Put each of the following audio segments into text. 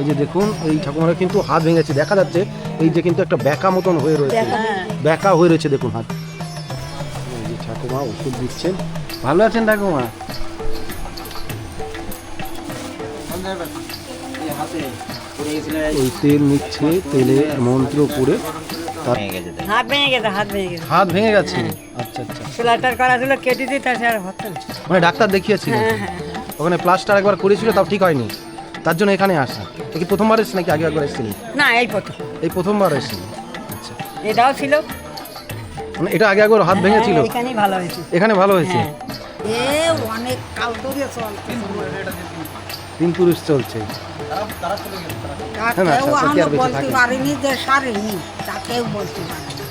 এই যে দেখুন এই ঠাকুমারা কিন্তু হাত ভেঙেছে। দেখা যাচ্ছে এই যে কিন্তু একটা ব্যাকা মতন হয়ে রয়েছে। ব্যাকা হয়ে। রয়েছে দেখুন হাত। এই যে ঠাকুমা ওষুধ দিচ্ছেন। ভালো আছেন ঠাকুমা? ওই তেল নিচ্ছে তেলে মন্ত্র করে হাত ভেঙে গেছে হাত ভেঙে গেছে। হাত ভেঙে গেছে? আচ্ছা আচ্ছা। সেলাইটার করা ছিল কেটে দিয়ে তার আর হতো মানে ডাক্তার দেখিয়েছিলেন? ওখানে প্লাস্টার একবার করেছিল তাও ঠিক হয়নি। তার জন্য এখানে আসা। কি প্রথমবার এসেছে নাকি আগে একবার এসেছিলেন না এই প্রথম। এই প্রথমবার এসেছিল? আচ্ছা। এটাও ছিল। মানে এটা আগে একবার হাত ভেঙেছিল? হ্যাঁ, এখানেই ভালো হয়েছে। এখানে ভালো হয়েছে? হ্যাঁ। এ অনেক কাল ধরে চলছে। তিন পুরুষ চলছে। হ্যাঁ, আচ্ছা, কি আর আমরা বেঁচে বলতে থাকে? পারিনি যে সারেনি। তাকেও বলতে পারিনি।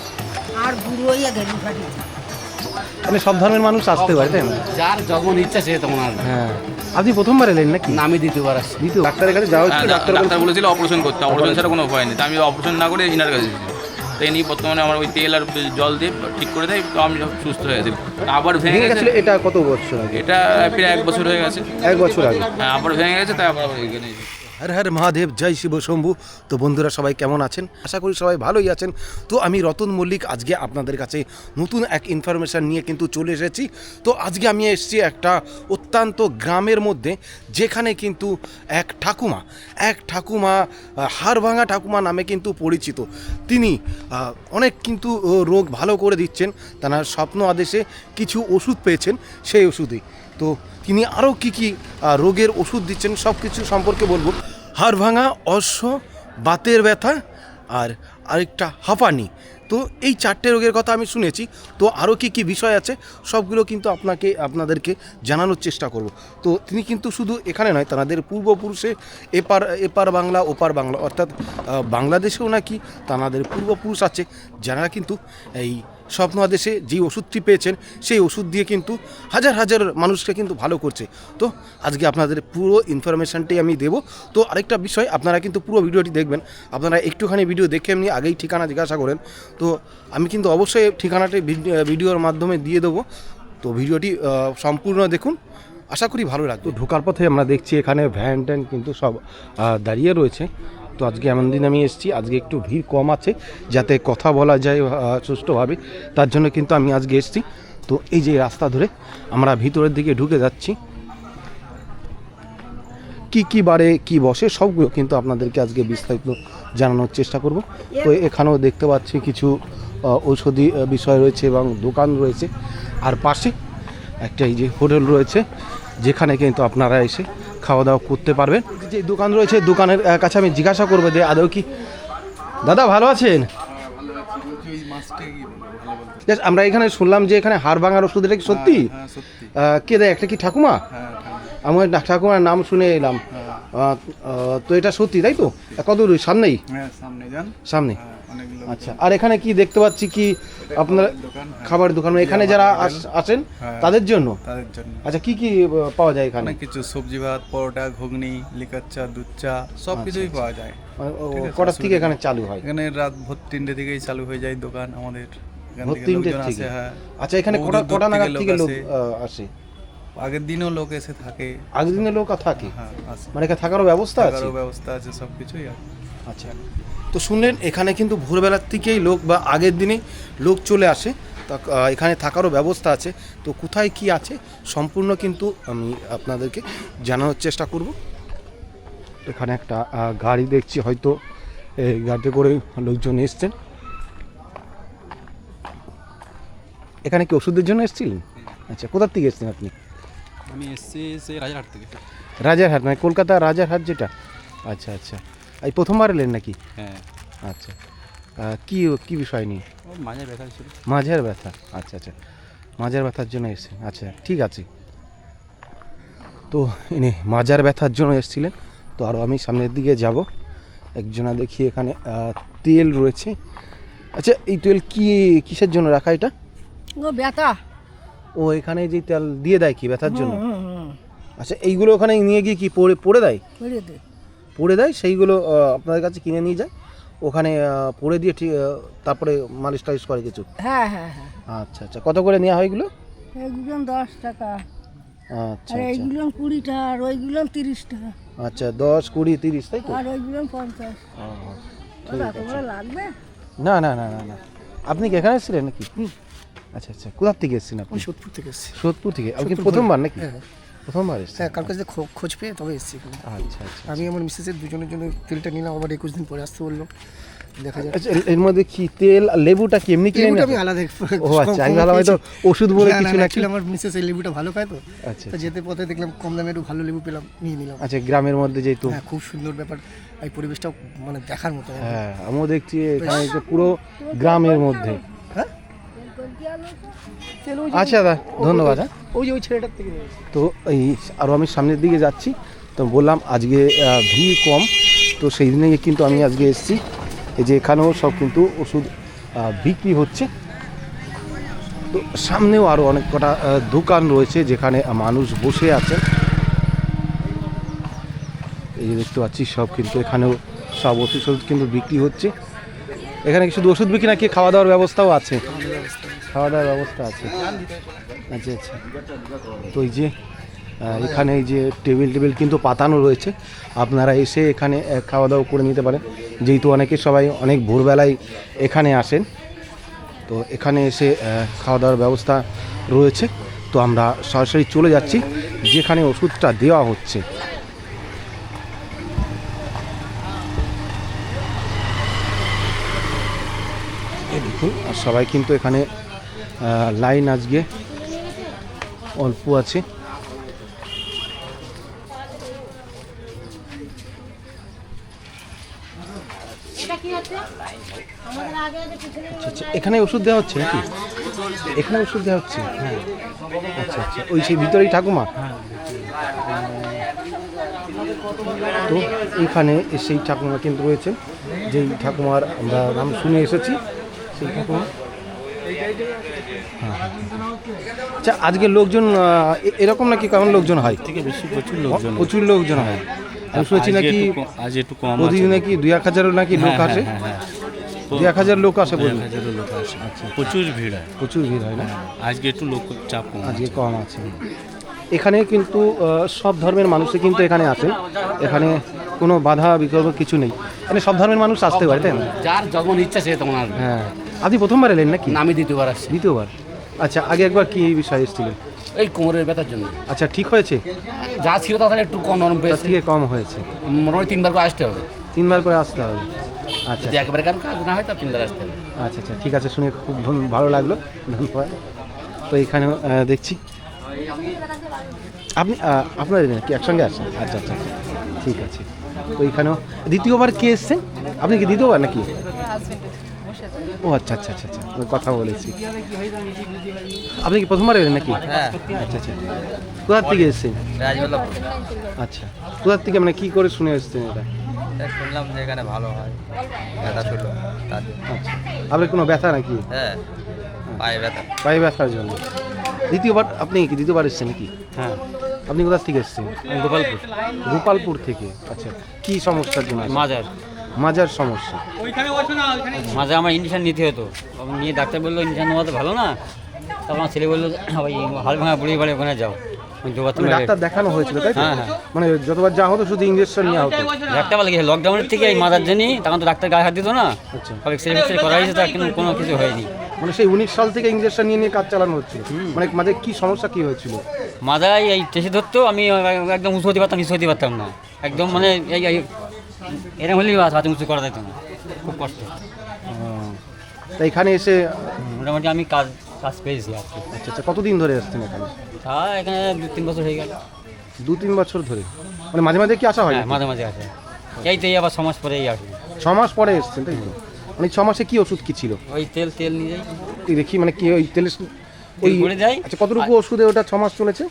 আর বুড়ো হয়ে ঘেরি ফাটি মানে সব ধর্মের মানুষ আসতে পারে তাই না? যার যখন ইচ্ছা সে তখন আর হ্যাঁ। আপনি প্রথমবার এলেন নাকি? নামই দ্বিতীয়বার আসছে। দ্বিতীয় ডাক্তারের কাছে যাওয়া হ্যাঁ, হচ্ছে ডাক্তার ডাক্তার বলেছিল অপারেশন করতে অপারেশন ছাড়া কোনো উপায় নেই। তো আমি অপারেশন না করে ইনার কাছে এসেছি তো ইনি বর্তমানে আমার ওই তেল আর জল দিয়ে ঠিক করে দেয় তো আমি সুস্থ হয়ে গেছি। আবার ভেঙে গেছে। এটা কত বছর আগে? এটা প্রায় এক বছর হয়ে গেছে। এক বছর আগে। হ্যাঁ আবার ভেঙে গেছে তাই আবার এখানে। হর হর মহাদেব, জয় শিব শম্ভু। তো বন্ধুরা, সবাই কেমন আছেন? আশা করি সবাই ভালোই আছেন। তো আমি রতন মল্লিক, আজকে আপনাদের কাছে নতুন এক ইনফরমেশান নিয়ে কিন্তু চলে এসেছি। তো আজকে আমি এসেছি একটা অত্যন্ত গ্রামের মধ্যে, যেখানে কিন্তু এক ঠাকুমা এক ঠাকুমা, হাড়ভাঙা ঠাকুমা নামে কিন্তু পরিচিত। তিনি অনেক কিন্তু রোগ ভালো করে দিচ্ছেন। তার স্বপ্ন আদেশে কিছু ওষুধ পেয়েছেন, সেই ওষুধেই। তো তিনি আরও কী কী রোগের ওষুধ দিচ্ছেন, সব কিছু সম্পর্কে বলব। হাড় ভাঙা, অশ্ব, বাতের ব্যথা আর আরেকটা হাঁপানি। তো এই চারটে রোগের কথা আমি শুনেছি। তো আরও কী কী বিষয় আছে, সবগুলো কিন্তু আপনাকে, আপনাদেরকে জানানোর চেষ্টা করব। তো তিনি কিন্তু শুধু এখানে নয়, তাদের পূর্বপুরুষে এপার এপার বাংলা, ওপার বাংলা, অর্থাৎ বাংলাদেশেও নাকি তাদের পূর্বপুরুষ আছে, যারা কিন্তু এই স্বপ্ন আদেশে যে ওষুধটি পেয়েছেন, সেই ওষুধ দিয়ে কিন্তু হাজার হাজার মানুষকে কিন্তু ভালো করছে। তো আজকে আপনাদের পুরো ইনফরমেশানটাই আমি দেবো। তো আরেকটা বিষয়, আপনারা কিন্তু পুরো ভিডিওটি দেখবেন। আপনারা একটুখানি ভিডিও দেখে এমনি আগেই ঠিকানা জিজ্ঞাসা করেন। তো আমি কিন্তু অবশ্যই ঠিকানাটি ভিড- ভিডিওর মাধ্যমে দিয়ে দেবো। তো ভিডিওটি সম্পূর্ণ দেখুন। আশা করি ভালো লাগবে। ঢোকার পথে আমরা দেখছি এখানে ভ্যান ট্যান কিন্তু সব দাঁড়িয়ে রয়েছে। তো আজকে এমন দিন আমি এসেছি আজকে একটু ভিড় কম আছে যাতে কথা বলা যায় সুষ্ঠুভাবে। তার জন্য কিন্তু আমি আজকে এসেছি। তো এই যে রাস্তা ধরে আমরা ভিতরের দিকে ঢুকে যাচ্ছি। কি কি বারে কি বসে সবগুলো কিন্তু আপনাদেরকে আজকে বিস্তারিত জানানোর চেষ্টা করব। তো এখানেও দেখতে পাচ্ছি কিছু ঔষধি বিষয় রয়েছে এবং দোকান রয়েছে। আর পাশে একটা এই যে হোটেল রয়েছে যেখানে কিন্তু আপনারা এসে খাওয়া দাওয়া করতে পারবেন। যে দোকান রয়েছে দোকানের কাছে আমি জিজ্ঞাসা করব যে আদৌ কি দাদা ভালো আছেন? আমরা এখানে শুনলাম যে এখানে হাড় ভাঙার ওষুধ এটা কি সত্যি? হ্যাঁ আহ, কে দেয়? একটা কি ঠাকুমা? হ্যাঁ আমার ঠাকুমার নাম শুনে এলাম। তো এটা সত্যি তাই তো? কত দূর? সামনেই? হ্যাঁ সামনে আচ্ছা আর এখানে কি দেখতে পাচ্ছি কি আপনার হ্যাঁ, খাবার দোকান এখানে যারা আসেন হ্যাঁ। তাদের জন্য? তাদের জন্য। আচ্ছা কি কি পাওয়া যায় এখানে? কিছু সবজি ভাত পরোটা ঘুগনি লিকার চা দুধ চা সব কিছুই পাওয়া যায়। মানে, কটার থেকে এখানে চালু হয়? এখানে রাত ভোর তিনটে থেকেই চালু হয়ে যায় দোকান আমাদের। ভোর থেকে তিনটের থেকে? হ্যাঁ। আচ্ছা এখানে কটা কটা নাগাদ থেকে লোক আসে। আগের দিনও লোক এসে থাকে। আগের দিনে লোক থাকে? মানে এখানে থাকারও ব্যবস্থা আছে? থাকারও ব্যবস্থা আছে সব কিছুই আছে। আচ্ছা। তো শুনলেন এখানে কিন্তু ভোরবেলার থেকেই লোক বা আগের দিনেই লোক চলে আসে। তা এখানে থাকারও ব্যবস্থা আছে। তো কোথায় কি আছে সম্পূর্ণ কিন্তু আমি আপনাদেরকে জানানোর চেষ্টা করব। এখানে একটা গাড়ি দেখছি হয়তো এই গাড়িতে করে লোকজন এসছেন। এখানে কি ওষুধের জন্য এসেছিলেন? আচ্ছা কোথার থেকে এসছেন আপনি? আমি এসছি সেই রাজারহাট থেকে। রাজারহাট মানে কলকাতা রাজারহাট যেটা? আচ্ছা আচ্ছা। এই প্রথমবার এলেন নাকি? হ্যাঁ। আচ্ছা। কি কি বিষয় নিয়ে? ও মাঝে ব্যথা ছিল। মাঝের ব্যথা? আচ্ছা আচ্ছা। মাঝের ব্যথার জন্য এসেছেন। আচ্ছা ঠিক আছে। তো ইনি মাজার ব্যথার জন্য এসেছিলেন। তো আরও আমি সামনের দিকে যাব। একজনা দেখি এখানে তেল রয়েছে। আচ্ছা এই তেল কি কিসের জন্য রাখা এটা? ও ব্যথা। ও এখানে যে তেল দিয়ে দেয় কি ব্যথার জন্য? আচ্ছা এইগুলো ওখানে নিয়ে গিয়ে কি পড়ে পড়ে দেয়? করে দে পড়ে দেয় সেইগুলো আপনাদের কাছে কিনে নিয়ে যায়। ওখানে পড়ে দিয়ে ঠিক তারপরে মালিশ টালিশ করে কিছু। হ্যাঁ হ্যাঁ হ্যাঁ। আচ্ছা আচ্ছা। কত করে নেওয়া হয় এগুলো? এইগুলো দশ টাকা। আচ্ছা আর আচ্ছা। এইগুলো কুড়ি টাকা আর ওইগুলো তিরিশ টাকা আচ্ছা দশ কুড়ি তিরিশ তাই তো? আর ওইগুলো পঞ্চাশ। লাগবে? না না না না না। আপনি কি এখানে এসেছিলেন নাকি? আচ্ছা আচ্ছা। কোথা থেকে এসেছেন আপনি? সোদপুর থেকে এসেছি। সোদপুর থেকে। আপনি প্রথমবার নাকি? হ্যাঁ। প্রথমবার এসেছেন? হ্যাঁ কাছে খো- খোঁজ পেয়ে তবে এসেছি আচ্ছা আচ্ছা আমি আমার মিসেসের দুজনের জন্য তেলটা নিলাম আবার একুশ দিন পরে আসতে বলল। দেখা আচ্ছা এর- মধ্যে কি তেল লেবুটা কি এমনি কিনে আমি আলাদা ও আচ্ছা আমি ভালো হয়তো ওষুধ বলে কিছু আমার মিসেস এই লেবুটা ভালো খায় তো। আচ্ছা যেতে পথে দেখলাম কম দামে একটু ভালো লেবু পেলাম নিয়ে নিলাম। আচ্ছা গ্রামের মধ্যে যেহেতু হ্যাঁ খুব সুন্দর ব্যাপার। এই পরিবেশটাও মানে দেখার মতো হ্যাঁ আমিও দেখছি এখানে পুরো গ্রামের মধ্যে। হ্যাঁ? যে- আচ্ছা দা ধন্যবাদ হ্যাঁ। ওই যে ওই ছেলেটার থেকে তো এই আরও আমি সামনের দিকে যাচ্ছি। তো বললাম আজকে ভিড় কম তো সেই দিনে কিন্তু আমি আজকে এসেছি। এই যে এখানেও সব কিন্তু ওষুধ বিক্রি হচ্ছে। তো সামনেও আরও অনেক কটা দোকান রয়েছে যেখানে মানুষ বসে আছে এই যে দেখতে পাচ্ছি সব কিন্তু এখানেও সব ওষুধ কিন্তু বিক্রি হচ্ছে। এখানে শুধু ওষুধ বিক্রি নাকি খাওয়া দাওয়ার ব্যবস্থাও আছে? খাওয়া দাওয়ার ব্যবস্থা আছে। আচ্ছা আচ্ছা তো এই যে এখানে এই যে টেবিল টেবিল কিন্তু পাতানো রয়েছে। আপনারা এসে এখানে খাওয়া দাওয়া করে নিতে পারেন। যেহেতু অনেকে সবাই অনেক ভোরবেলায় এখানে আসেন, তো এখানে এসে খাওয়া দাওয়ার ব্যবস্থা রয়েছে। তো আমরা সরাসরি চলে যাচ্ছি, যেখানে ওষুধটা দেওয়া হচ্ছে। দেখুন, আর সবাই কিন্তু এখানে লাইন আজকে অল্প আছে। আচ্ছা আচ্ছা এখানে ওষুধ দেওয়া হচ্ছে নাকি? এখানে ওষুধ দেওয়া হচ্ছে? হ্যাঁ। আচ্ছা আচ্ছা ওই সেই ভিতরেই ঠাকুমা? তো এখানে সেই ঠাকুমা কিন্তু রয়েছেন যেই ঠাকুমার আমরা নাম শুনে এসেছি সেই ঠাকুমা। আচ্ছা আজকে লোকজন এ- এরকম নাকি কেমন লোকজন হয়? থেকে বেশি প্রচুর লোকজন প্রচুর লোকজন হয়। আমি শুনেছি নাকি আজ একটু কম প্রতিদিন নাকি দুই এক হাজারও নাকি লোক হ্যাঁ, আসে? হ্যাঁ, হ্যাঁ, দুই এক হাজার লোক আসে হাজারও লোক আসে। প্রচুর ভিড় হয়। প্রচুর ভিড় হয় না? আজকে একটু লোক চাপ কম আজকে আছে। কম আছে। এখানে কিন্তু সব ধর্মের মানুষই কিন্তু এখানে আছে এখানে কোনো বাধা বিকল্প কিছু নেই। এখানে সব ধর্মের মানুষ আসতে পারে তাই না? যার যখন ইচ্ছা সে তখন আসবে। হ্যাঁ। আপনি প্রথমবার এলেন নাকি? আমি দ্বিতীয়বার আসছি। দ্বিতীয়বার? আচ্ছা আগে একবার কি এই বিষয়ে এসেছিলেন এই কোমরের ব্যথার জন্য। আচ্ছা ঠিক হয়েছে? যা ছিল তাহলে একটু কম নরম তার পেয়েছে থেকে কম হয়েছে। মোটামুটি তিনবার করে আসতে হবে। তিনবার করে আসতে হবে। আচ্ছা। যদি একবারে কারণ কাজ না হয় তা তিনবার আসতে হবে। আচ্ছা আচ্ছা ঠিক আছে শুনে খুব ভালো লাগল। ধন্যবাদ। তো এখানেও আহ, দেখছি। আপনি আহ, আপনার কি একসঙ্গে আসছেন? আচ্ছা আচ্ছা আচ্ছা। ঠিক আছে। তো এখানেও দ্বিতীয়বার কে এসছেন? আপনি কি দ্বিতীয়বার নাকি? ও আচ্ছা আচ্ছা আচ্ছা আচ্ছা আমি কথা বলেছি। আপনি কি প্রথমবার এলেন নাকি? হ্যাঁ। আচ্ছা আচ্ছা কোথার থেকে এসছেন? আচ্ছা কোথার থেকে মানে কি করে শুনে এসছেন এটা? শুনলাম যে এখানে ভালো হয় ব্যথা জন্য। আচ্ছা আপনার কোনো ব্যথা নাকি? হ্যাঁ পায়ে ব্যথা। পায়ে ব্যথার জন্য। দ্বিতীয়বার আপনি কি দ্বিতীয়বার এসছেন নাকি? হ্যাঁ। আপনি কোথা থেকে এসছেন? গোপালপুর। গোপালপুর থেকে। আচ্ছা কি সমস্যার জন্য? মাজার। মাজার সমস্যা। মাঝে আমার ইঞ্জেকশন নিতে হতো। নিয়ে ডাক্তার বলল ইঞ্জেকশন নেওয়া তো ভালো না। তখন আমার ছেলে বলল ওই হাল ভাঙা বুড়ি বাড়ি ওখানে যাও। মানে ডাক্তার দেখানো হয়েছিল তাই হ্যাঁ, হ্যাঁ। মানে যতবার যা হতো শুধু ইঞ্জেকশন নেওয়া হতো। ডাক্তার বলে গেছে লকডাউনের থেকে এই মাজার জেনি তখন তো ডাক্তার গায়ে হাত দিত না। আচ্ছা। সব করা হয়েছে তার কিন্তু কোনো কিছু হয়নি। মানে সেই উনিশ সাল থেকে ইঞ্জেকশন নিয়ে নিয়ে কাজ চালানো হচ্ছিল। মানে মাঝে কি সমস্যা কি হয়েছিল? মাজায় এই টেসে ধরতো আমি একদম উঁচু হতে পারতাম নিচু হতে পারতাম না। একদম মানে এই- এরকম হলেই হাতে উঁচু করা যেত না। খুব কষ্ট। তা এখানে এসে মোটামুটি আমি কাজ কাজ পেয়েছি আর কি। আচ্ছা আচ্ছা কতদিন ধরে আসছেন এখানে? তা এখানে দু তিন বছর হয়ে গেল। দু তিন বছর ধরে। মানে মাঝে মাঝে কি আসা হয় হ্যাঁ মাঝে মাঝে আসে। এই তো এই আবার সমাজ পরেই আসে। ছ মাস পরে এসছেন তাই তো? মানে ছ মাসে কি ওষুধ কি ছিল? ওই তেল তেল নিয়ে যাই। এই দেখি মানে কি ওই তেলের ওই দেয়। আচ্ছা কতটুকু ওষুধে ওটা ছ মাস চলেছে?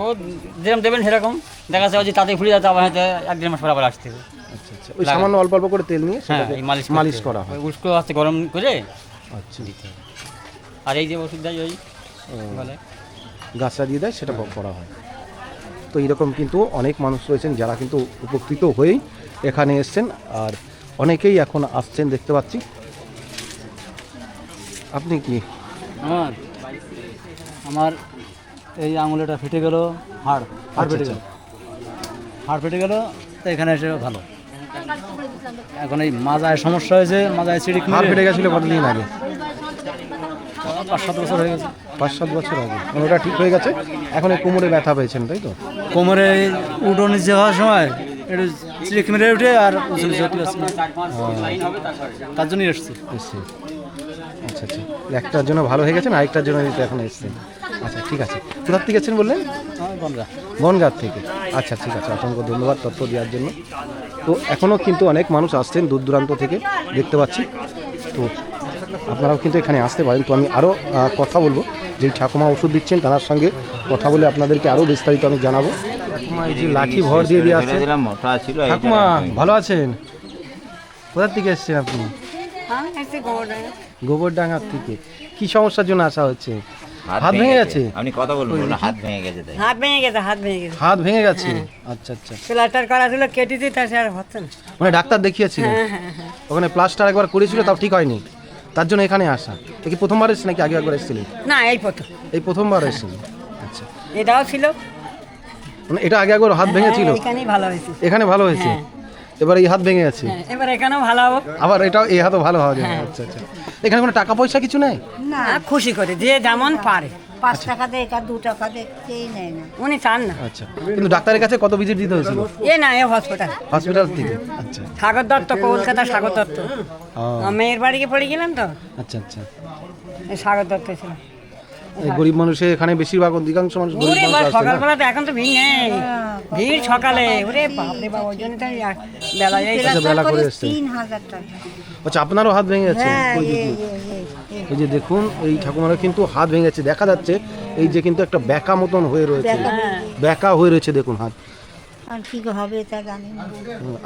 ও যেরকম দেবেন সেরকম। দেখা যাচ্ছে যে তাতে ফুলে যাতে আবার হয়তো এক দেড় মাস পর আবার আসতে হবে। আচ্ছা আচ্ছা। ওই সামান্য অল্প অল্প করে তেল নিয়ে হ্যাঁ এই মালিশ মালিশ করা হয়। উস্কো আস্তে গরম করে আচ্ছা। দিতে হবে। আর এই যে ওষুধ দেয় ওই বলে। গাছটা দিয়ে দেয় সেটা করা হয়। তো এরকম কিন্তু অনেক মানুষ রয়েছেন যারা কিন্তু উপকৃত হয়েই এখানে এসছেন। আর অনেকেই এখন আসছেন দেখতে পাচ্ছি। আপনি কি? আমার আমার এই আঙুলটা ফেটে গেল হাড় হাড় আচ্ছা, ফেটে গেল হাড় ফেটে গেল তো এখানে এসে ভালো। এখন এই মাজায় সমস্যা হয়েছে মাজায় সিঁড়ি হাত ফেটে গেছিল কতদিন আগে? পাঁচ সাত বছর হয়ে গেছে। পাঁচ সাত বছর আগে। মানে ওটা ঠিক হয়ে গেছে? এখন এই কোমরে ব্যথা পেয়েছেন তাই তো? কোমরে উঠো নিচে হওয়ার সময় একটু চিড়িক মেরে উঠে আর না। তার জন্যই এসছি। এসছে। আচ্ছা আচ্ছা। একটার জন্য ভালো হয়ে গেছেন আরেকটার জন্য এখন এসছেন আচ্ছা ঠিক আছে। কোথার থেকে এসছেন বললেন? বনগাঁ থেকে। আচ্ছা ঠিক আছে অসংখ্য ধন্যবাদ তথ্য দেওয়ার জন্য। তো এখনও কিন্তু অনেক মানুষ আসছেন দূর দূরান্ত থেকে দেখতে পাচ্ছি। তো আপনারাও কিন্তু এখানে আসতে পারেন। তো আমি আরও কথা বলব। যে ঠাকুমা ওষুধ দিচ্ছেন তার সঙ্গে কথা বলে আপনাদেরকে আরও বিস্তারিত আমি জানাব। ঠাকুমা এই যে লাঠি ভর দিয়ে দিয়ে আসছেন। ঠাকুমা ভালো আছেন? কোথার থেকে এসছেন আপনি? হ্যাঁ গোবরডাঙ্গার থেকে। কি সমস্যার জন্য আসা হচ্ছে? হাত ভেঙে গেছে। আপনি কথা বলুন হাত ভেঙে গেছে তাই। হাত ভেঙে গেছে হাত ভেঙে গেছে। হাত ভেঙে গেছে? আচ্ছা আচ্ছা। প্লাস্টার করা ছিল কেটেছি তা সে আর হচ্ছে না। মানে ডাক্তার দেখিয়েছিলেন ওখানে প্লাস্টার একবার করেছিল তাও ঠিক হয়নি। তার জন্য এখানে আসা। এ কি প্রথমবার এসেছে নাকি আগে একবার এসেছিলেন? না এই প্রথম। এই প্রথমবার এসেছিলেন আচ্ছা। এটাও ছিল। মানে এটা আগে একবার হাত ভেঙেছিল? হ্যাঁ, এখানেই ভালো হয়েছে। এখানে ভালো হয়েছে? এবার এই হাত ভেঙে গেছে। হ্যাঁ, এবার এখানেও ভালো হবে। আবার এটাও এই হাতও ভালো হওয়া যাবে আচ্ছা আচ্ছা। এখানে কোনো টাকা পয়সা কিছু নেই? না। খুশি করে যে যেমন পারে। পাঁচ টাকা দে এটা দু টাকা দে কেই নেয় না। উনি চান না। আচ্ছা। কিন্তু ডাক্তারের কাছে কত ভিজিট দিতে হয়েছিল? এ না এ হসপিটাল হসপিটাল থেকে? আচ্ছা। সাগর দত্ত কলকাতা সাগর দত্ত। আমার মেয়ের বাড়িকে পড়ে গেলাম তো। আচ্ছা আচ্ছা। এই সাগর দত্ত ছিল। এই গরিব মানুষের এখানে বেশিরভাগ অধিকাংশ মানুষ গরিব মানুষ সকালবেলা তো এখন তো ভিড় নেই। ভিড় সকালে। ওরে বাপরে বাবা ওই জন্য তো বেলা যাই আচ্ছা বেলা করে এসছে। আচ্ছা আপনারও হাত ভেঙে যাচ্ছে হ্যাঁ। এই যে দেখুন এই ঠাকুমারা কিন্তু হাত ভেঙে যাচ্ছে দেখা যাচ্ছে এই যে কিন্তু একটা ব্যাকা মতন হয়ে রয়েছে। ব্যাকা ব্যাকা হয়ে রয়েছে দেখুন হাত। আর কি হবে তা জানি না।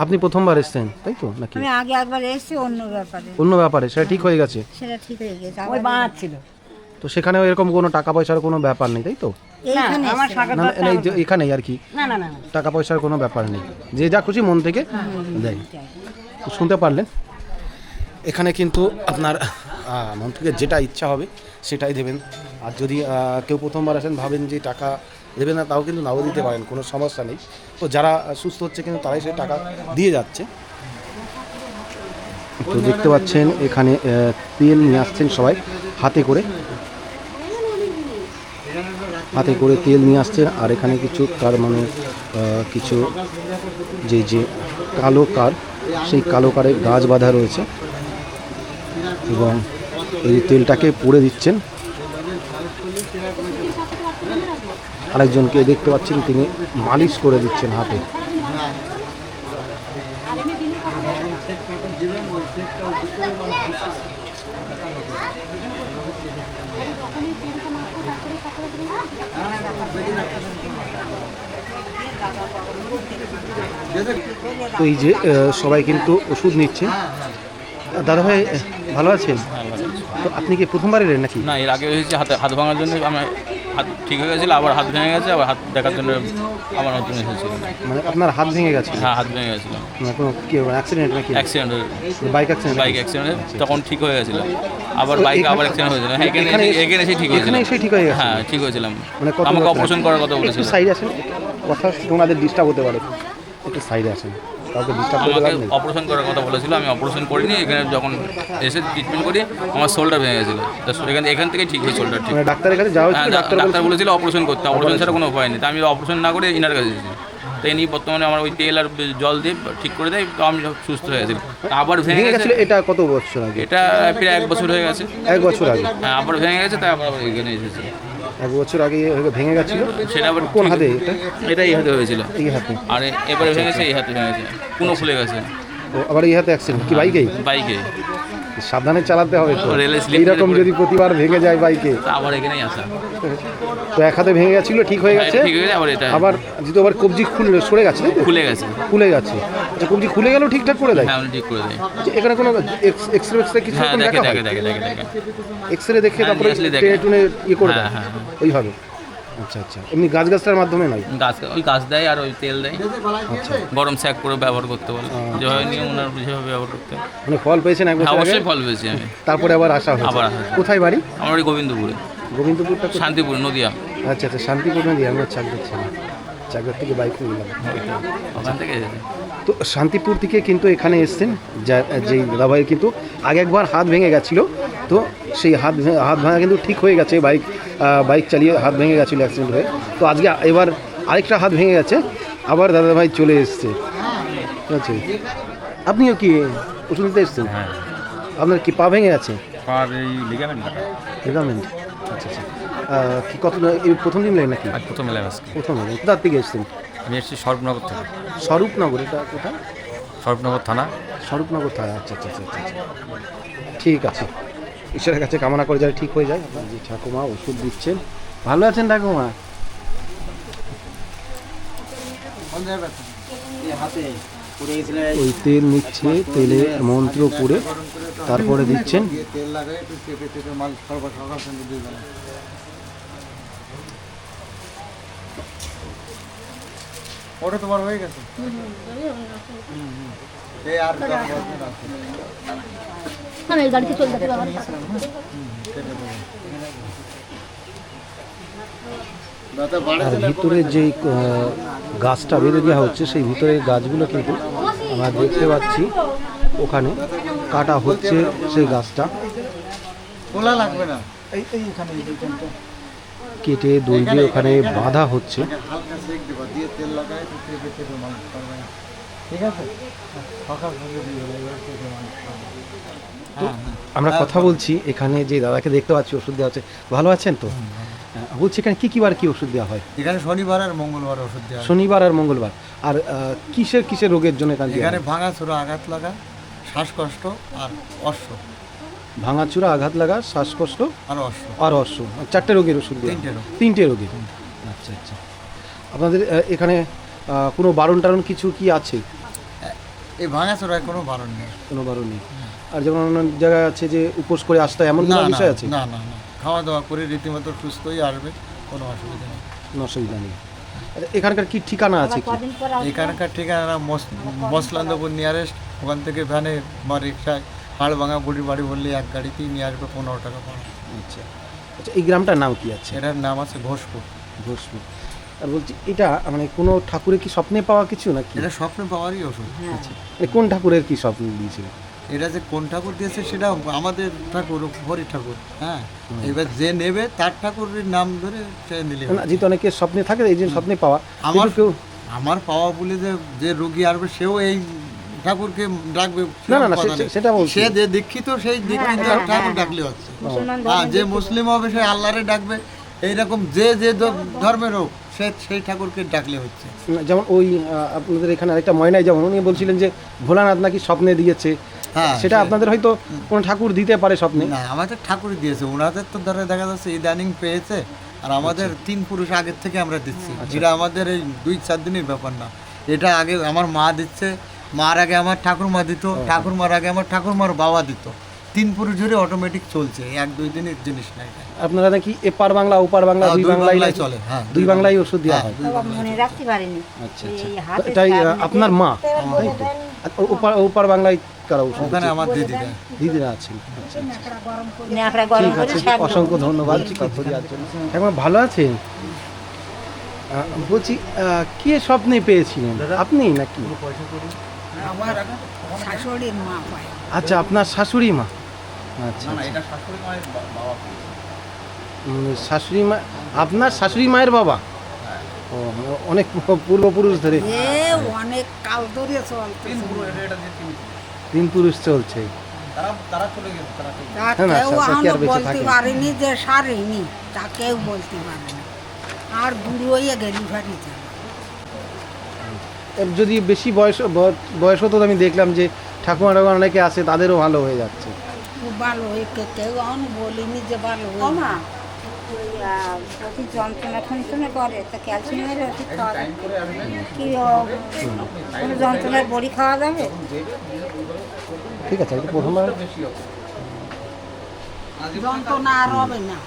আপনি প্রথমবার এসেছেন তাই তো নাকি? আমি আগে একবার এসেছি অন্য ব্যাপারে। অন্য ব্যাপারে সেটা ঠিক হয়ে গেছে? সেটা ঠিক হয়ে গেছে। ওই আবার বাঁধছিল তো সেখানেও এরকম কোনো টাকা পয়সার কোনো ব্যাপার নেই তাই তো? এইখানে আমার এসেছি। না না, এই যে এখানেই আর কি। না না না না। টাকা পয়সার কোনো ব্যাপার নেই। যে যা খুশি মন থেকে দেয়। তো শুনতে পারলেন? এখানে কিন্তু আপনার আহ, মন থেকে যেটা ইচ্ছা হবে সেটাই দেবেন। আর যদি আহ, কেউ প্রথমবার আসেন ভাবেন যে টাকা দেবেন না তাও কিন্তু নাও দিতে পারেন কোনো সমস্যা নেই। তো যারা সুস্থ হচ্ছে কিন্তু তারাই সে টাকা দিয়ে যাচ্ছে। তো দেখতে পাচ্ছেন এখানে আহ, তেল নিয়ে আসছেন সবাই হাতে করে। হাতে করে তেল নিয়ে আসছেন আর এখানে কিছু কার মানে কিছু যে যে কালো কার, সেই কালো কারে গাছ বাঁধা রয়েছে এবং এই তেলটাকে পুড়ে দিচ্ছেন। আরেকজনকে দেখতে পাচ্ছেন, তিনি মালিশ করে দিচ্ছেন হাতে। তো এই যে সবাই কিন্তু ওষুধ নিচ্ছে। দাদা ভাই ভালো আছেন? তো আপনি কি প্রথমবার এলেন নাকি? না এর আগে হয়েছে হাতে হাত ভাঙার জন্য আমার হাত ঠিক হয়ে গেছিল আবার হাত ভেঙে গেছে আবার হাত দেখার জন্য আবার নতুন এসেছিল মানে আপনার হাত ভেঙে গেছে? হ্যাঁ হাত ভেঙে গেছিল। মানে কোনো কি অ্যাক্সিডেন্ট নাকি? Accident bike accident bike accident তখন ঠিক হয়ে গেছিল। আবার বাইক আবার অ্যাক্সিডেন্ট হয়েছিল। হ্যাঁ এখানে এখানে- এসে- ঠিক হয়েছিল এখানে এসে ঠিক হয়ে গেছে। হ্যাঁ ঠিক হয়েছিলাম। মানে আমাকে অপারেশন করার কথা বলেছিল। সাইডে আসেন কথা ওনাদের ডিস্টার্ব হতে পারে। একটু সাইডে করতে আমাকে অপারেশন করার কথা বলেছিল আমি অপারেশন করিনি এখানে যখন এসে ট্রিটমেন্ট করি আমার শোল্ডার ভেঙে গেছিল। তো এখান এখান থেকে ঠিক হয়ে শোল্ডার ঠিক। মানে ডাক্তারের কাছে যাওয়া হ্যাঁ ডাক্তার ডাক্তার বলেছিল- অপারেশন করতে অপারেশন ছাড়া কোনো উপায় নেই। তো আমি অপারেশন না করে ইনার কাছে এসেছি তো ইনি বর্তমানে আমার ওই তেল আর জল দিয়ে ঠিক করে দেয় তো আমি সুস্থ হয়ে গেছি। আবার ভেঙে ভেঙে গেছে। গেছিল এটা কত বছর আগে? এটা প্রায় এক বছর হয়ে গেছে। এক বছর আগে। হ্যাঁ আবার ভেঙে গেছে তাই আবার এখানে এসেছি। এক বছর আগে ভেঙে গেছিল? সেটা আবার কোন হাতে এটা? এটা এই হাতে হয়েছিল। এই হাতে। আর এবারে ভেঙেছে এই হাতে ভেঙেছে। কোনো খুলে গেছে। ও, আবার এই হাতে অ্যাক্সিডেন্ট কি বাইকেই? বাইকে সাবধানে চালাতে হবে তো। এইরকম যদি প্রতিবার ভেঙে যায় বাইকে। আবার এখানেই আসা। তো এক হাতে ভেঙে গেছিল ঠিক হয়ে গেছে। ঠিক হয়ে গেছে আবার যেহেতু আবার কবজি খুলে সরে গেছে তাই তো? খুলে গেছে। খুলে গেছে। আচ্ছা কবজি খুলে গেলেও ঠিকঠাক করে দেয়? হ্যাঁ ঠিক করে দেয় আচ্ছা, এখানে কোনো এক্সরে এক্সরে কিছু হ্যাঁ দেখে হয়? এক্সরে দেখে তারপরে। টেনে ইয়ে করে দেয়। ওইভাবে আচ্ছা আচ্ছা। এমনি গাছ গাছটার মাধ্যমে নয় গাছ ওই গাছ দেয় আর ওই তেল দেয়। গরম স্যাক করে ব্যবহার করতে বলে। যেভাবে নিয়ম ওনার যেভাবে ব্যবহার করতে। মানে ফল পেয়েছেন এক হ্যাঁ বছর অবশ্যই ফল পেয়েছি আমি। তারপরে আবার আসা হয়েছে। আবার কোথায় বাড়ি? আমার ওই গোবিন্দপুরে। গোবিন্দপুরটা শান্তিপুর নদিয়া। আচ্ছা আচ্ছা শান্তিপূর্ণ দিয়ে আমি চাক দিচ্ছি না। আচ্ছা থেকে বাইক নিয়ে গেলাম। ওখান থেকে তো শান্তিপুর থেকে কিন্তু এখানে এসছেন যা যেই দাদাভাইয়ের কিন্তু আগে একবার হাত ভেঙে গেছিল। তো সেই হাত হাত ভাঙা কিন্তু ঠিক হয়ে গেছে বাইক বাইক চালিয়ে হাত ভেঙে গেছিল অ্যাক্সিডেন্ট হয়ে। তো আজকে এবার আরেকটা হাত ভেঙে গেছে আবার দাদাভাই চলে এসছে। ঠিক আছে? আপনিও কি ওষুধ নিতে এসছেন? হ্যাঁ। আপনার কি পা ভেঙে গেছে? পার এই লিগামেন্ট লিগামেন্ট আচ্ছা আচ্ছা। কি কত এই প্রথম দিন লাগে নাকি? আজ প্রথম এলাম আজকে। প্রথম দিন কোথার থেকে এসছেন? আমি এসেছি স্বরূপনগর থেকে। স্বরূপনগর এটা কোথায় স্বরূপনগর থানা। স্বরূপনগর থানা আচ্ছা আচ্ছা আচ্ছা আচ্ছা। ঠিক আছে। ঈশ্বরের কাছে কামনা করে যাতে ঠিক হয়ে যায়। আপনার যে ঠাকুমা ওষুধ দিচ্ছেন ভালো আছেন ঠাকুমা? ওই তেল নিচ্ছে তেলে মন্ত্র পড়ে তারপরে দিচ্ছেন। ওটা তোমার হয়ে গেছে? আর ভিতরে যেই গাছটা বেঁধে দেওয়া হচ্ছে সেই ভিতরের গাছগুলো কিন্তু আমরা দেখতে পাচ্ছি ওখানে কাটা হচ্ছে সেই গাছটা খোলা লাগবে না কেটে দই দিয়ে ওখানে বাঁধা হচ্ছে ঠিক আছে হ্যাঁ, হ্যাঁ। আমরা কথা বলছি এখানে যে দাদাকে দেখতে পাচ্ছি ওষুধ দেওয়া হচ্ছে। ভালো আছেন তো? বলছি এখানে কি কি বার কি ওষুধ দেওয়া হয়? এখানে শনিবার আর মঙ্গলবার ওষুধ দেওয়া শনিবার আর মঙ্গলবার। আর কিসের কিসের রোগের জন্য এখানে এখানে? ভাঙা চূড়া আঘাত লাগা শ্বাসকষ্ট আর অশ্ব। ভাঙাচুরা আঘাত লাগা শ্বাসকষ্ট আর অশ্ব। আর অশ্ব। চারটে রোগের ওষুধ দেওয়া তিনটে রোগ। তিনটে রোগের। আচ্ছা আচ্ছা। আপনাদের এখানে কোনো বারণ টারণ কিছু কি আছে? এই ভাঙা চূড়ায় কোনো বারণ নেই। কোনো বারণ নেই। আর যেমন অন্য জায়গায় আছে যে উপোস করে আসতে এমন না কোনো বিষয় আছে? না না না। খাওয়া দাওয়া করে রীতিমতো সুস্থই আসবে কোনো অসুবিধা নেই। কোনো অসুবিধা নেই। আচ্ছা, এখানকার কি ঠিকানা আছে কি? এখানকার ঠিকানা মসলান্দপুর নিয়ারেস্ট ওখান থেকে ভ্যানে বা রিক্সায় হাড় ভাঙা বুড়ি বাড়ি বললে এক গাড়িতেই নিয়ে আসবে পনেরো টাকা পাওয়া আচ্ছা। আচ্ছা এই গ্রামটার নাম কি আছে? এটার নাম আছে ঘোষপুর। ঘোষপুর। আর বলছি এটা মানে কোনো ঠাকুরের কি স্বপ্নে পাওয়া কিছু নাকি? এটা স্বপ্নে পাওয়ারই ওষুধ আচ্ছা মানে কোন ঠাকুরের কি স্বপ্ন দিয়েছিল? এটা যে কোন ঠাকুর দিয়েছে সেটা আমাদের ঠাকুর হরি ঠাকুর হ্যাঁ? এবার যে নেবে তার ঠাকুরের নাম ধরে সে নিলে না যেহেতু অনেকে স্বপ্নে থাকে এই যে স্বপ্নে পাওয়া আমার কেউ আমার পাওয়া বলে যে যে রোগী আসবে সেও এই ঠাকুরকে ডাকবে না, না, সেটা বলছি। সে যে দীক্ষিত সেই দীক্ষিত ঠাকুর ডাকলে হচ্ছে হ্যাঁ যে মুসলিম হবে সে আল্লাহরে ডাকবে। এইরকম যে যে ধর্মের হোক সে সেই ঠাকুরকে ডাকলে হচ্ছে। যেমন ওই আপনাদের এখানে আরেকটা ময়নাই যেমন উনি বলছিলেন যে ভোলানাথ নাকি স্বপ্নে দিয়েছে হ্যাঁ, সেটা আপনাদের হয়তো কোনো ঠাকুর দিতে পারে স্বপ্নে? না আমাদের ঠাকুরই দিয়েছে ওনাদের তো ধরে দেখা যাচ্ছে ইদানিং পেয়েছে আর আমাদের আচ্ছা। তিন পুরুষ আগের থেকে আমরা দিচ্ছি। এটা আমাদের এই দুই চার দিনের ব্যাপার না। এটা আগে আমার মা দিচ্ছে মার আগে আমার ঠাকুরমা দিত ঠাকুরমার আগে আমার ঠাকুরমার বাবা দিত। তিন পুরুষ ধরে অটোমেটিক চলছে এক দুই দিনের জিনিস না এটা। আপনারা নাকি এপার বাংলা ওপার বাংলা হ্যাঁ, দুই বাংলায় চলে, হ্যাঁ, দুই বাংলায়। ওষুধ দেওয়া হয়। মনে রাখতে পারিনি। আচ্ছা আচ্ছা। এটাই আপনার মা? তাই তো ও- ওপার ওপার বাংলায় কারা ওষুধ ওখানে আমার দিদি দেয়। দিদিরা আছেন। আচ্ছা আচ্ছা। ঠিক করে আছে শাক অসংখ্য ধন্যবাদ। এখন ভালো আছেন? বলছি কে স্বপ্নে পেয়েছিলেন? আপনি নাকি? আমার শাশুড়ির মা আচ্ছা আপনার শাশুড়ি মা? আচ্ছা উম, শাশুড়ি মা আপনার শাশুড়ি মায়ের বাবা? অনেক পূর্বপুরুষ ধরে। অনেক কাল ধরে তিন পুরুষ চলছে। না, আর বুড়ি হয়ে গেলি যদি বেশি বয়স বয়স হতো আমি দেখলাম যে ঠাকুমা ঠাকুমা অনেকে আছে তাদেরও ভালো হয়ে যাচ্ছে। খুব ভালো হয়ে কেউ বলিনি যে ভালো হয়ে মা যন্ত্রণা যন্ত্রণা ফন্ত্রণা করে তো ক্যালসিয়ামের ওষুধ খাওয়া যাবে কি ও, কোনো যন্ত্রণার বড়ি খাওয়া যাবে? ঠিক আছে যন্ত্রণা আর হবে না।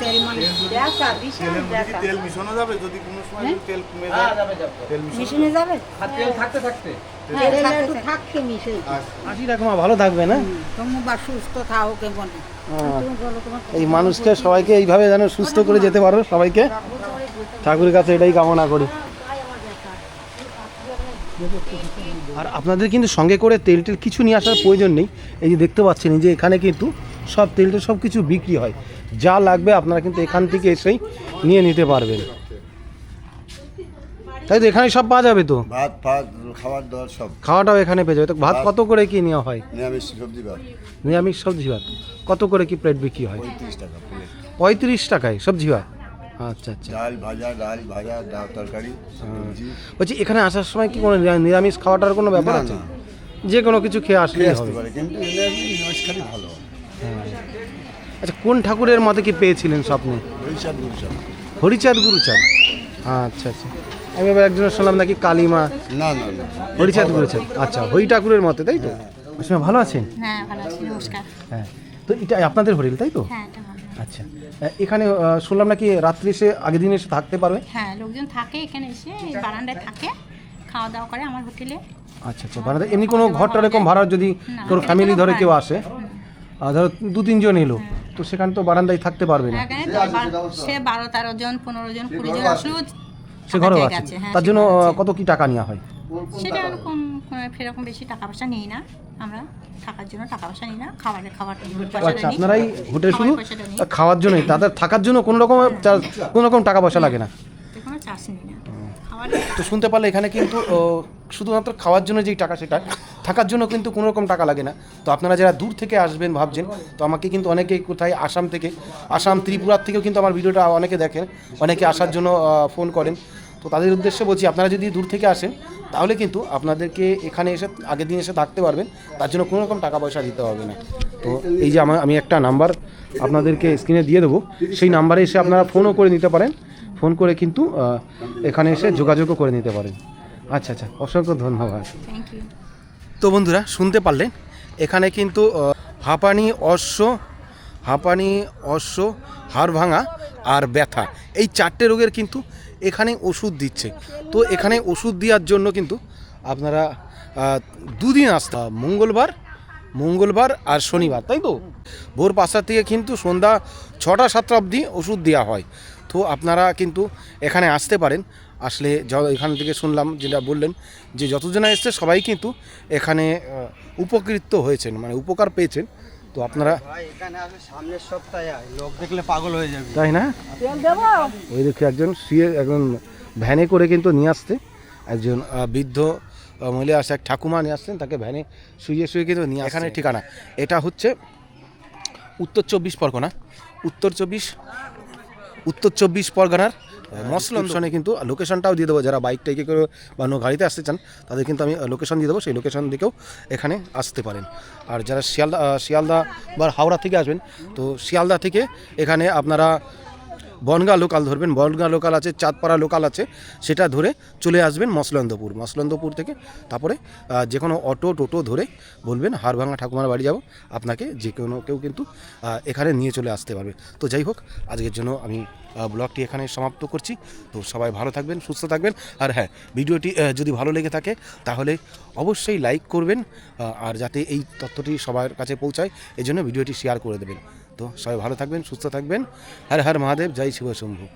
তেল মালিশ। ব্যথা বিশাল ব্যথা মিশানো যাবে? যদি কোনো সময় তেল কমে মিশনে যাবে। তেল থাকতে থাকতে। একটু থাকতে। মিশে। আশি টাকা মা ভালো থাকবে না? সুস্থ থাও কেমন। এই মানুষকে সবাইকে এইভাবে যেন সুস্থ করে যেতে পারো সবাইকে। ঠাকুরের কাছে এটাই কামনা করি। আর আপনাদের কিন্তু সঙ্গে করে তেল টেল কিছু নিয়ে আসার প্রয়োজন নেই। এই যে দেখতে পাচ্ছেন যে এখানে কিন্তু সব তেল টেল সব কিছু বিক্রি হয়। যা লাগবে আপনারা কিন্তু এখান থেকে এসেই নিয়ে নিতে পারবেন। তাই তো এখানে সব পাওয়া যাবে তো? ভাত ফাত খাবার দাবার সব। খাওয়াটাও এখানে পেয়ে যাবে। তো ভাত কত করে কি নেওয়া হয়? নিরামিষ সবজি ভাত। নিরামিষ সবজি ভাত। কত করে কি প্লেট বিক্রি হয়? পঁয়ত্রিশ টাকা পঁয়ত্রিশ টাকায় সবজি ভাত? আচ্ছা আচ্ছা। ডাল ভাজা ডাল ভাজা ডাল তরকারি সবজি। বলছি এখানে আসার সময় কি কোনো নিরামিষ খাওয়াটার কোনো ব্যাপার আছে? যে কোনো কিছু খেয়ে আসলেই আসতে হবে। পারে কিন্তু নিরামিষ নিরামিষ খালি ভালো। আচ্ছা কোন ঠাকুরের মতে কি পেয়েছিলেন স্বপ্নে? ওইসব ওইসব হরিচাঁদ গুরুচাঁদ আচ্ছা আচ্ছা। আমি এবার একজনের শুনলাম নাকি কালিমা। না না না। হরিচাঁদ গুরুচাঁদ আচ্ছা হরি ঠাকুরের মতে তাই তো? আচ্ছা ভালো আছেন? হ্যাঁ ভালো আছি নমস্কার। হ্যাঁ। তো এটা আপনাদের হরিল তাই তো? হ্যাঁ আচ্ছা। এখানে শুনলাম নাকি রাত্রি এসে আগের দিন এসে থাকতে পারবে? হ্যাঁ লোকজন থাকে এখানে এসে বারান্দায় থাকে খাওয়া দাওয়া করে আমার হোটেলে। আচ্ছা আচ্ছা ভাড়া এমনি কোনো ঘরটা এরকম ভাড়া যদি তোর ফ্যামিলি ধরে কেউ আসে? আর ধরো দু তিনজন এলো তো সেখানে তো বারান্দায় থাকতে পারবে না। সে বারো তেরো জন পনেরো জন কুড়ি জন আসলেও সে ঘরেও আছে। হ্যাঁ, তার জন্য। কত কি টাকা নেওয়া হয়? সেটা এরকম সেরকম বেশি টাকা পয়সা নেই না। আমরা থাকার জন্য টাকা পয়সা নিই না। খাবারের খাবার আচ্ছা আপনারাই হোটেল শুধু খাওয়ার জন্যই। তাদের থাকার জন্য কোনো রকম কোনো রকম টাকা পয়সা লাগে না। কোনো চার্জ নিই না। তো শুনতে পারলে এখানে কিন্তু শুধুমাত্র খাওয়ার জন্য যেই টাকা সেটা থাকার জন্য কিন্তু কোনো রকম টাকা লাগে না। তো আপনারা যারা দূর থেকে আসবেন ভাবছেন তো আমাকে কিন্তু অনেকে কোথায় আসাম থেকে আসাম ত্রিপুরার থেকেও কিন্তু আমার ভিডিওটা অনেকে দেখেন অনেকে আসার জন্য ফোন করেন। তো তাদের উদ্দেশ্যে বলছি আপনারা যদি দূর থেকে আসেন তাহলে কিন্তু আপনাদেরকে এখানে এসে আগের দিন এসে থাকতে পারবেন। তার জন্য কোনো রকম টাকা পয়সা দিতে হবে না। তো এই যে আমার আমি একটা নাম্বার আপনাদেরকে স্ক্রিনে দিয়ে দেবো। সেই নাম্বারে এসে আপনারা ফোনও করে নিতে পারেন। ফোন করে কিন্তু এখানে এসে যোগাযোগও করে নিতে পারেন। আচ্ছা আচ্ছা অসংখ্য ধন্যবাদ। তো বন্ধুরা শুনতে পারলেন? এখানে কিন্তু হাঁপানি অশ্ব হাঁপানি অশ্ব হাড় ভাঙা আর ব্যথা। এই চারটে রোগের কিন্তু এখানে ওষুধ দিচ্ছে। তো এখানে ওষুধ দেওয়ার জন্য কিন্তু আপনারা দুদিন আসতে মঙ্গলবার মঙ্গলবার আর শনিবার, তাই তো? ভোর পাঁচটা থেকে কিন্তু সন্ধ্যা ছটা, সাতটা অবধি ওষুধ দেওয়া হয়। তো আপনারা কিন্তু এখানে আসতে পারেন। আসলে এখান থেকে শুনলাম যেটা বললেন যে যতজনা এসছে সবাই কিন্তু এখানে উপকৃত হয়েছেন মানে উপকার পেয়েছেন। তো আপনারা এখানে সামনের সপ্তাহে লোক দেখলে পাগল হয়ে যাবে। তাই না? ওই দেখি একজন শুয়ে একজন ভ্যানে করে কিন্তু নিয়ে আসতে একজন বৃদ্ধ মহিলা আসে এক ঠাকুমা নিয়ে আসতেন তাকে ভ্যানে শুয়ে শুয়ে কিন্তু নিয়ে এখানে ঠিকানা। এটা হচ্ছে উত্তর চব্বিশ পরগনা। উত্তর চব্বিশ উত্তর চব্বিশ পরগনার মসলনসনে কিন্তু লোকেশনটাও দিয়ে দেবো যারা বাইক টাইকে করে বা অন্য গাড়িতে আসতে চান তাদের কিন্তু আমি লোকেশন দিয়ে দেবো সেই লোকেশন দিকেও এখানে আসতে পারেন। আর যারা শিয়ালদা শিয়ালদা বা হাওড়া থেকে আসবেন তো শিয়ালদা থেকে এখানে আপনারা বনগা লোকাল ধরবেন, বনগা লোকাল আছে, চাঁদপাড়া লোকাল আছে, সেটা ধরে চলে আসবেন মসলন্দপুর। মসলন্দপুর থেকে তারপরে যে কোনো অটো টোটো ধরে বলবেন, হাড়ভাঙা ঠাকুমার বাড়ি যাব, আপনাকে যে কোনো কেউ কিন্তু এখানে নিয়ে চলে আসতে পারবে। তো যাই হোক, আজকের জন্য আমি ব্লগটি এখানে সমাপ্ত করছি। তো সবাই ভালো থাকবেন, সুস্থ থাকবেন। আর হ্যাঁ ভিডিওটি যদি ভালো লেগে থাকে, তাহলে অবশ্যই লাইক করবেন আর যাতে এই তথ্যটি সবার কাছে পৌঁছায় এই জন্য ভিডিওটি শেয়ার করে দেবেন। তো সবাই ভালো থাকবেন সুস্থ থাকবেন। হর হর মহাদেব জয় শিব শম্ভু।